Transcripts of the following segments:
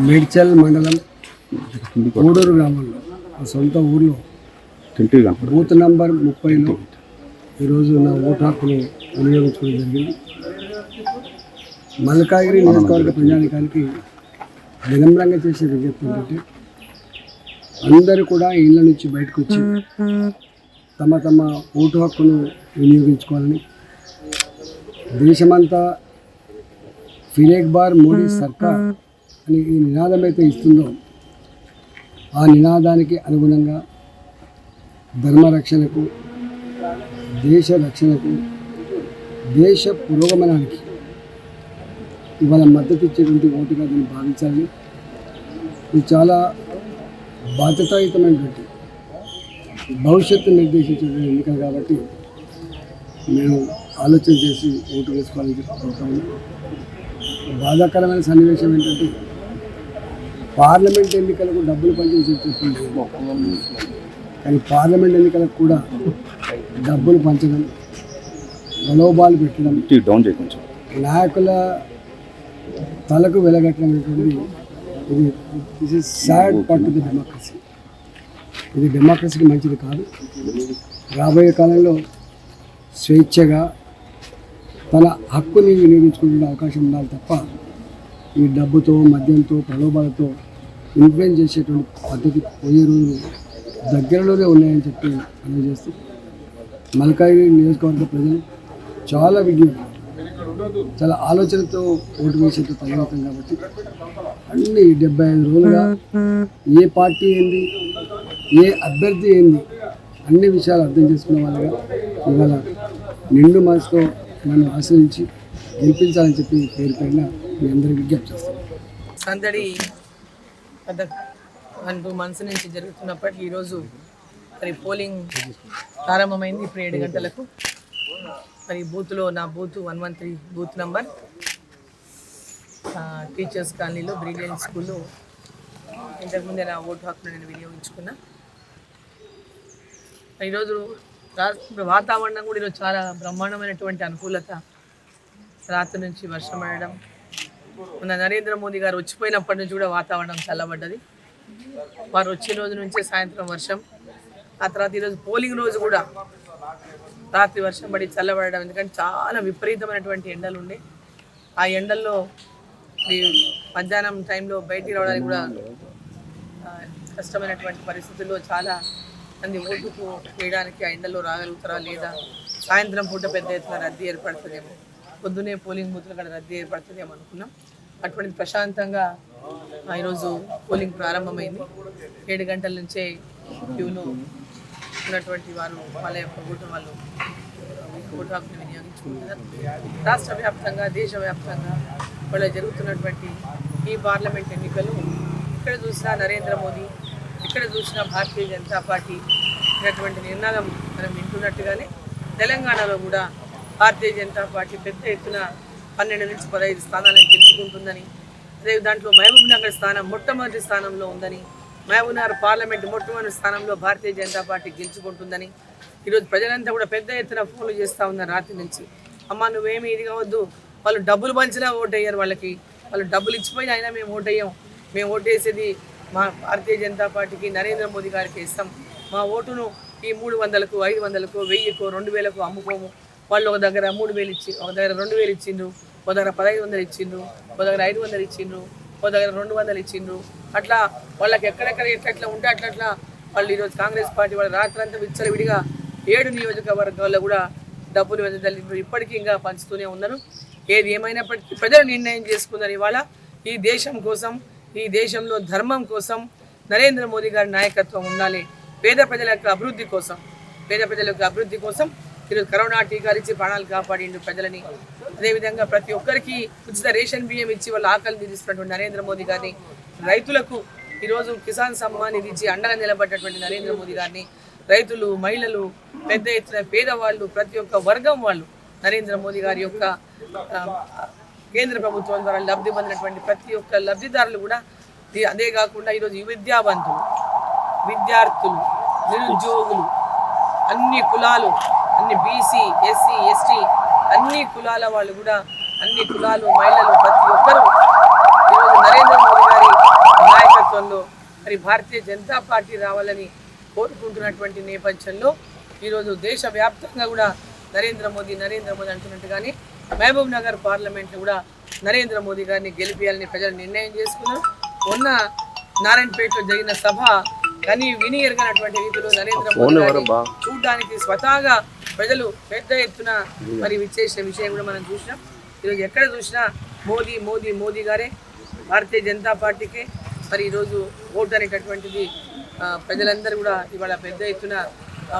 మేడ్చల్ మండలం గూడూరు గ్రామంలో మా సొంత ఊర్లో బూత్ నంబర్ ముప్పైలో ఈరోజు నా ఓటు హక్కును వినియోగించుకోవడం జరిగింది. మల్కాగిరి నియోజకవర్గ ప్రజానికానికి వినమ్రంగా చేసే విజ్ఞప్తి ఏంటంటే అందరూ కూడా ఇళ్ళ నుంచి బయటకు వచ్చి తమ తమ ఓటు హక్కును వినియోగించుకోవాలని దేశమంతా ఫిరేక్ బార్ మోడీ సర్కార్ అని ఈ నినాదం అయితే ఇస్తుందో ఆ నినాదానికి అనుగుణంగా ధర్మ రక్షణకు దేశ రక్షణకు దేశ పురోగమనానికి ఇవాళ మద్దతు ఇచ్చేటువంటి ఓటుగా దీన్ని భావించాలని ఇది చాలా బాధ్యతాయుతమైనటువంటి భవిష్యత్తు నిర్దేశించేటువంటి ఎన్నికలు కాబట్టి మేము ఆలోచన చేసి ఓటు వేసుకోవాలని చెప్పుకుంటాము బాధాకరమైన సన్నివేశం ఏంటంటే పార్లమెంట్ ఎన్నికలకు డబ్బులు పంచేసి చెప్తుంది కానీ పార్లమెంట్ ఎన్నికలకు కూడా డబ్బులు పంచడం ప్రలోభాలు పెట్టడం డౌన్ నాయకుల తలకు వెలగట్టడం ఇది this is sad part the democracy ఇది డెమోక్రసీకి మంచిది కాదు. రాబోయే కాలంలో స్వేచ్ఛగా తన హక్కుని వినియోగించుకునే అవకాశం ఉండాలి తప్ప ఈ డబ్బుతో మద్యంతో ప్రలోభాలతో ఇన్ఫ్లుయెన్స్ చేసేటువంటి పద్ధతి పోయే రోజులు దగ్గరలోనే ఉన్నాయని చెప్పి అందజేస్తూ మల్కాయి నియోజకవర్గ ప్రజలు చాలా విజ్ఞప్తి చాలా ఆలోచనతో ఓటు వేసేట్టు పరిగెత్తాం కాబట్టి అన్ని డెబ్బై ఐదు రోజులుగా ఏ పార్టీ ఏంది ఏ అభ్యర్థి ఏంది అన్ని విషయాలు అర్థం చేసుకున్న వాళ్ళగా ఇవాళ నిండు మనసుతో నన్ను ఆశ్రయించి గెలిపించాలని చెప్పి పేరు పైన మీ అందరికీ విజ్ఞప్తి చేస్తాను సందడి పెద్ద వన్ టూ మంత్స్ నుంచి జరుగుతున్నప్పటికీ ఈరోజు మరి పోలింగ్ ప్రారంభమైంది. ఇప్పుడు ఏడు గంటలకు. మరి బూత్లో నా booth one one three booth number. Teachers కాలనీలో బ్రిలియన్ స్కూల్లో. ఇంతకుముందే నా ఓటు హక్కును నేను వినియోగించుకున్నా. ఈరోజు రా- వాతావరణం కూడా ఈరోజు చాలా బ్రహ్మాండమైనటువంటి అనుకూలత. రాత్రి నుంచి వర్షం పడడం మన నరేంద్ర మోదీ గారు వచ్చిపోయినప్పటి నుంచి కూడా వాతావరణం చల్లబడ్డది. వారు వచ్చే రోజు నుంచే సాయంత్రం వర్షం. ఆ తర్వాత ఈరోజు పోలింగ్ రోజు కూడా రాత్రి వర్షం పడి చల్లబడడం. ఎందుకంటే చాలా విపరీతమైనటువంటి ఎండలు ఉండే ఆ ఎండల్లో ఈ మధ్యాహ్నం టైంలో బయటికి రావడానికి కూడా కష్టమైనటువంటి పరిస్థితుల్లో చాలా మంది ఓటుకు వేయడానికి ఆ ఎండల్లో రాగలుగుతారా లేదా? సాయంత్రం పూట పెద్ద ఎత్తున రద్దీ ఏర్పడుతుందేమో. పొద్దునే పోలింగ్ బూత్లు కూడా రద్దీ ఏర్పడుతుందేమో అనుకున్నాం. అటువంటి ప్రశాంతంగా ఈరోజు పోలింగ్ ప్రారంభమైంది. ఏడు గంటల నుంచే క్యూలో ఉన్నటువంటి వారు వాళ్ళ యొక్క ఓటు వాళ్ళు ఓటు హక్కును వినియోగించుకుంటున్నారు. రాష్ట్ర వ్యాప్తంగా దేశవ్యాప్తంగా వాళ్ళ జరుగుతున్నటువంటి ఈ పార్లమెంట్ ఎన్నికలు ఇక్కడ చూసినా నరేంద్ర మోదీ ఇక్కడ చూసినా భారతీయ జనతా పార్టీ ఇటువంటి నిర్ణయం మనం వింటున్నట్టుగానే తెలంగాణలో కూడా భారతీయ జనతా పార్టీ పెద్ద ఎత్తున పన్నెండు నుంచి పదహైదు స్థానాలను గెలుచుకుంటుందని అదే దాంట్లో మహబూబ్నగర్ స్థానం మొట్టమొదటి స్థానంలో ఉందని మహబూబ్నగర్ పార్లమెంట్ మొట్టమొదటి స్థానంలో భారతీయ జనతా పార్టీ గెలుచుకుంటుందని ఈరోజు ప్రజలంతా కూడా పెద్ద ఎత్తున ఫోన్లు చేస్తూ ఉన్నారు రాత్రి నుంచి. అమ్మ నువ్వేమి ఇది కావద్దు. వాళ్ళు డబ్బులు పంచినా ఓటు అయ్యారు వాళ్ళకి. వాళ్ళు డబ్బులు ఇచ్చిపోయినా అయినా మేము ఓటు వేయం మేము ఓటు వేసేది మా భారతీయ జనతా పార్టీకి నరేంద్ర మోదీ గారికి ఇస్తాం. మా ఓటును ఈ మూడు వందలకు ఐదు వందలకు వెయ్యికు రెండు వేలకు అమ్ముకోము. వాళ్ళు ఒక దగ్గర మూడు వేలు ఇచ్చి ఒక దగ్గర రెండు వేలు ఇచ్చిండ్రు ఒక దగ్గర పదహైదు వందలు ఇచ్చిండ్రు ఒక దగ్గర ఐదు వందలు ఇచ్చిండ్రు ఒక దగ్గర రెండు వందలు ఇచ్చిండ్రు. అట్లా వాళ్ళకి ఎక్కడెక్కడ ఎట్లెట్లా ఉంటే అట్లట్లా వాళ్ళు ఈరోజు కాంగ్రెస్ పార్టీ వాళ్ళు రాత్రంతా విచ్చలవిడిగా ఏడు నియోజకవర్గాల్లో కూడా డబ్బులు వెదజల్లిండ్రు. ఇప్పటికీ ఇంకా పంచుతూనే ఉన్నారు. ఏది ఏమైనప్పటికీ ప్రజలు నిర్ణయం చేసుకున్నారు ఇవాళ. ఈ దేశం కోసం ఈ దేశంలో ధర్మం కోసం నరేంద్ర మోదీ గారి నాయకత్వం ఉండాలి. పేద ప్రజల యొక్క అభివృద్ధి కోసం పేద ప్రజల యొక్క అభివృద్ధి కోసం ఈరోజు కరోనా టీకాలు ఇచ్చి ప్రాణాలు కాపాడిండు ప్రజలని. అదేవిధంగా ప్రతి ఒక్కరికి ఉచిత రేషన్ బియ్యం ఇచ్చి వాళ్ళ ఆకలి తీరుస్తున్నటువంటి నరేంద్ర మోదీ గారిని రైతులకు ఈరోజు కిసాన్ సమ్మాన్ ఇది ఇచ్చి అండగా నిలబడ్డటువంటి నరేంద్ర మోదీ గారిని రైతులు మహిళలు పెద్ద ఎత్తున పేదవాళ్ళు ప్రతి ఒక్క వర్గం వాళ్ళు నరేంద్ర మోదీ గారి యొక్క కేంద్ర ప్రభుత్వం ద్వారా లబ్ధి పొందినటువంటి ప్రతి ఒక్క లబ్ధిదారులు కూడా అదే కాకుండా ఈరోజు ఈ విద్యావంతులు విద్యార్థులు నిరుద్యోగులు అన్ని కులాలు అన్ని బీసీ ఎస్సీ ఎస్టీ అన్ని కులాల వాళ్ళు కూడా అన్ని కులాలు మహిళలు ప్రతి ఒక్కరూ ఈరోజు నరేంద్ర మోదీ గారి నేతృత్వంలో మరి భారతీయ జనతా పార్టీ రావాలని కోరుకుంటున్నటువంటి నేపథ్యంలో ఈరోజు దేశవ్యాప్తంగా కూడా నరేంద్ర మోదీ నరేంద్ర మోదీ అంటున్నట్టుగానే మహబూబ్ నగర్ పార్లమెంట్లో కూడా నరేంద్ర మోదీ గారిని గెలిపించాలని ప్రజలు నిర్ణయం చేసుకున్నారు. మొన్న నారాయణపేటలో జరిగిన సభ కని విని ఎరగనటువంటి రీతిలో నరేంద్ర మోదీ చూడడానికి స్వతహాగా ప్రజలు పెద్ద ఎత్తున మరి విచ్చేసిన విషయం కూడా మనం చూసినాం. ఈరోజు ఎక్కడ చూసినా మోదీ మోదీ మోదీ గారే భారతీయ జనతా పార్టీకే మరి ఈరోజు ఓటు అనేటటువంటిది ప్రజలందరూ కూడా ఇవాళ పెద్ద ఎత్తున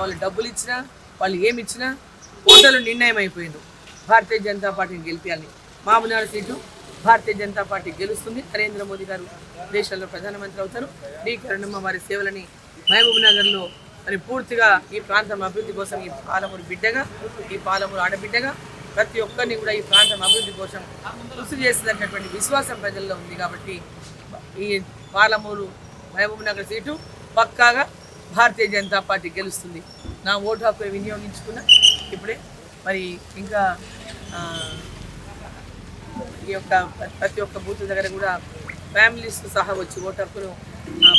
వాళ్ళు డబ్బులు ఇచ్చినా వాళ్ళు ఏమి ఇచ్చినా ఓటర్లు నిర్ణయం అయిపోయింది భారతీయ జనతా పార్టీని గెలిపించాలి మామూనాడు సీటు భారతీయ జనతా పార్టీ గెలుస్తుంది. నరేంద్ర మోదీ గారు దేశంలో ప్రధానమంత్రి అవుతారు. డి కరుణమ్మ వారి సేవలని మహబూబ్ నగర్లో మరి పూర్తిగా ఈ ప్రాంతం అభివృద్ధి కోసం ఈ పాలమూరు బిడ్డగా ఈ పాలమూరు ఆడబిడ్డగా ప్రతి ఒక్కరిని కూడా ఈ ప్రాంతం అభివృద్ధి కోసం కృషి చేస్తున్నటువంటి విశ్వాసం ప్రజల్లో ఉంది కాబట్టి ఈ పాలమూరు మహబూబ్ నగర్ సీటు పక్కాగా భారతీయ జనతా పార్టీ గెలుస్తుంది. నా ఓటు హక్కు వినియోగించుకున్న ఇప్పుడే. మరి ఇంకా ఈ యొక్క ప్రతి ఒక్క బూత్ దగ్గర కూడా ఫ్యామిలీస్ సహా వచ్చి ఓటు హక్కును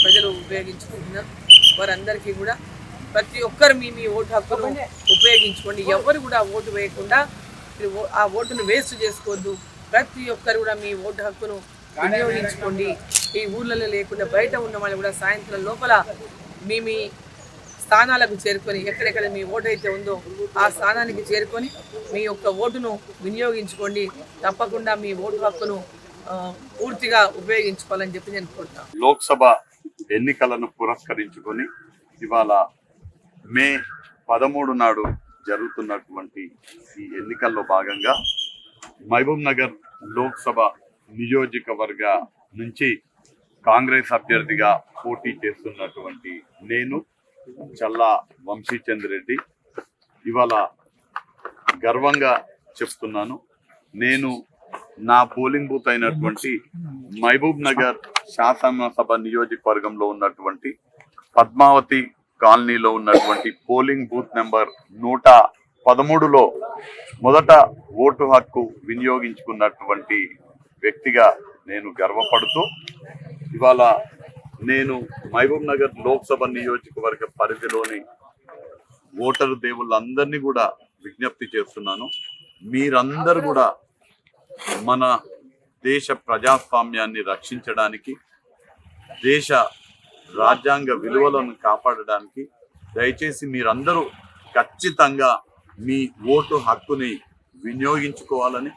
ప్రజలు ఉపయోగించుకుంటున్నారు. వారందరికీ కూడా ప్రతి ఒక్కరు మీ మీ ఓటు హక్కును ఉపయోగించుకోండి. ఎవరు కూడా ఓటు వేయకుండా ఆ ఓటును వేస్ట్ చేసుకోవద్దు. ప్రతి ఒక్కరు కూడా మీ ఓటు హక్కును వినియోగించుకోండి. ఈ ఊర్లలో లేకుండా బయట ఉన్న వాళ్ళు కూడా సాయంత్రం లోపల మీ మీ స్థానాలకు చేరుకొని ఎక్కడెక్కడ మీ ఓటు అయితే ఉందో ఆ స్థానానికి చేరుకొని మీ యొక్క ఓటును వినియోగించుకోండి. తప్పకుండా మీ ఓటు హక్కును పూర్తిగా ఉపయోగించుకోవాలని చెప్పి నేను కోరుతున్నాను లోక్సభ ఎన్నికలను పురస్కరించుకొని ఇవాళ మే పదమూడు నాడు జరుగుతున్నటువంటి ఈ ఎన్నికల్లో భాగంగా మహబూబ్ నగర్ లోక్సభ నియోజకవర్గ నుంచి కాంగ్రెస్ అభ్యర్థిగా పోటీ చేస్తున్నటువంటి నేను చల్లా వంశీచంద్ రెడ్డి. ఇవాళ గర్వంగా చెప్తున్నాను. నేను నా పోలింగ్ బూత్ అయినటువంటి మహబూబ్ నగర్ శాసనసభ నియోజకవర్గంలో ఉన్నటువంటి పద్మావతి కాలనీలో ఉన్నటువంటి పోలింగ్ బూత్ నెంబర్ నూట పదమూడులో మొదట ఓటు హక్కు వినియోగించుకున్నటువంటి వ్యక్తిగా నేను గర్వపడుతూ ఇవాళ నేను మహబూబ్ నగర్ లోక్సభ నియోజకవర్గ పరిధిలోని ఓటరు దేవుళ్ళందరినీ కూడా విజ్ఞప్తి చేస్తున్నాను. మీరందరూ కూడా మన దేశ ప్రజాస్వామ్యాన్ని రక్షించడానికి దేశ రాజ్యాంగ విలువలను కాపాడడానికి దయచేసి మీరందరూ ఖచ్చితంగా మీ ఓటు హక్కుని వినియోగించుకోవాలని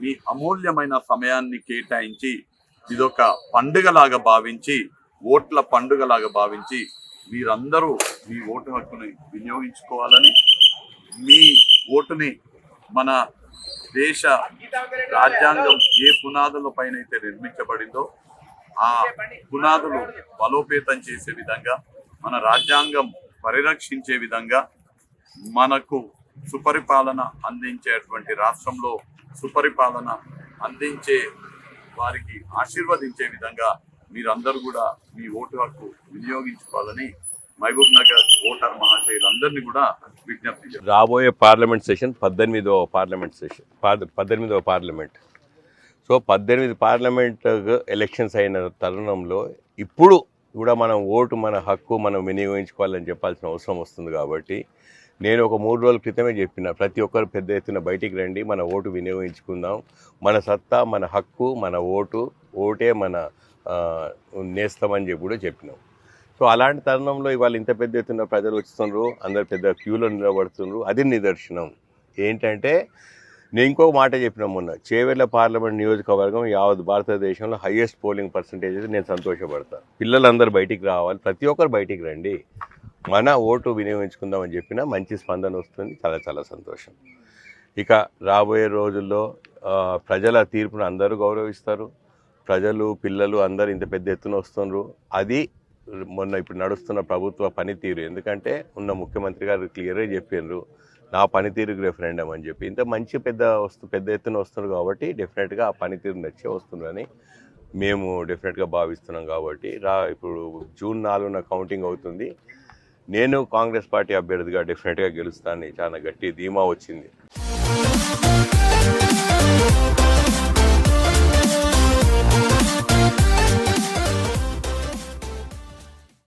మీ అమూల్యమైన సమయాన్ని కేటాయించి ఇదొక పండుగలాగా భావించి ఓట్ల పండుగలాగా భావించి మీరందరూ మీ ఓటు హక్కుని వినియోగించుకోవాలని మీ ఓటుని మన దేశ రాజ్యాంగం ఏ పునాదుల పైన అయితే నిర్మించబడిందో ఆ పునాదులు బలోపేతం చేసే విధంగా మన రాజ్యాంగం పరిరక్షించే విధంగా మనకు సుపరిపాలన అందించేటువంటి రాష్ట్రంలో సుపరిపాలన అందించే వారికి ఆశీర్వదించే విధంగా మీరందరూ కూడా మీ ఓటు హక్కు వినియోగించుకోవాలని మహబూబ్ నగర్ ఓటర్ మహాశయులందరినీ కూడా విజ్ఞప్తి రాబోయే పార్లమెంట్ సెషన్ పద్దెనిమిదవ పార్లమెంట్ సెషన్ పద్దెనిమిదవ పార్లమెంట్. సో పద్దెనిమిది పార్లమెంట్ ఎలక్షన్స్ అయిన తరుణంలో ఇప్పుడు కూడా మనం ఓటు మన హక్కు మనం వినియోగించుకోవాలని చెప్పాల్సిన అవసరం వస్తుంది కాబట్టి నేను ఒక మూడు రోజుల క్రితమే చెప్పిన ప్రతి ఒక్కరు పెద్ద ఎత్తున బయటికి రండి మన ఓటు వినియోగించుకుందాం. మన సత్తా మన హక్కు మన ఓటు ఓటే మన నేస్తామని చెప్పి కూడా చెప్పినాం. సో అలాంటి తరుణంలో ఇవాళ ఇంత పెద్ద ఎత్తున ప్రజలు వస్తున్నారు అందరు పెద్ద క్యూలో నిలబడుతున్నారు. అది నిదర్శనం. ఏంటంటే నేను ఇంకో మాట చెప్పిన మొన్న చేవెళ్ళ పార్లమెంట్ నియోజకవర్గం యావత్ భారతదేశంలో హైయెస్ట్ పోలింగ్ పర్సంటేజ్ అయితే నేను సంతోషపడతాను పిల్లలందరూ బయటికి రావాలి ప్రతి ఒక్కరు బయటికి రండి. మన ఓటు వినియోగించుకుందామని చెప్పినా మంచి స్పందన వస్తుంది చాలా చాలా సంతోషం. ఇక రాబోయే రోజుల్లో ప్రజల తీర్పును అందరూ గౌరవిస్తారు. ప్రజలు పిల్లలు అందరూ ఇంత పెద్ద ఎత్తున వస్తున్నారు. అది మొన్న ఇప్పుడు నడుస్తున్న ప్రభుత్వ పనితీరు. ఎందుకంటే ఉన్న ముఖ్యమంత్రి గారు క్లియర్గా చెప్పినారు నా పనితీరుకు రెఫరెండం అని చెప్పి. ఇంత మంచి పెద్ద వస్తు పెద్ద ఎత్తున వస్తున్నారు కాబట్టి డెఫినెట్గా ఆ పనితీరు నచ్చే వస్తుందని మేము డెఫినెట్గా భావిస్తున్నాం కాబట్టి. రా ఇప్పుడు జూన్ నాలుగున కౌంటింగ్ అవుతుంది. నేను కాంగ్రెస్ పార్టీ అభ్యర్థిగా డెఫినెట్గా గెలుస్తానని చాలా గట్టి ధీమా వచ్చింది.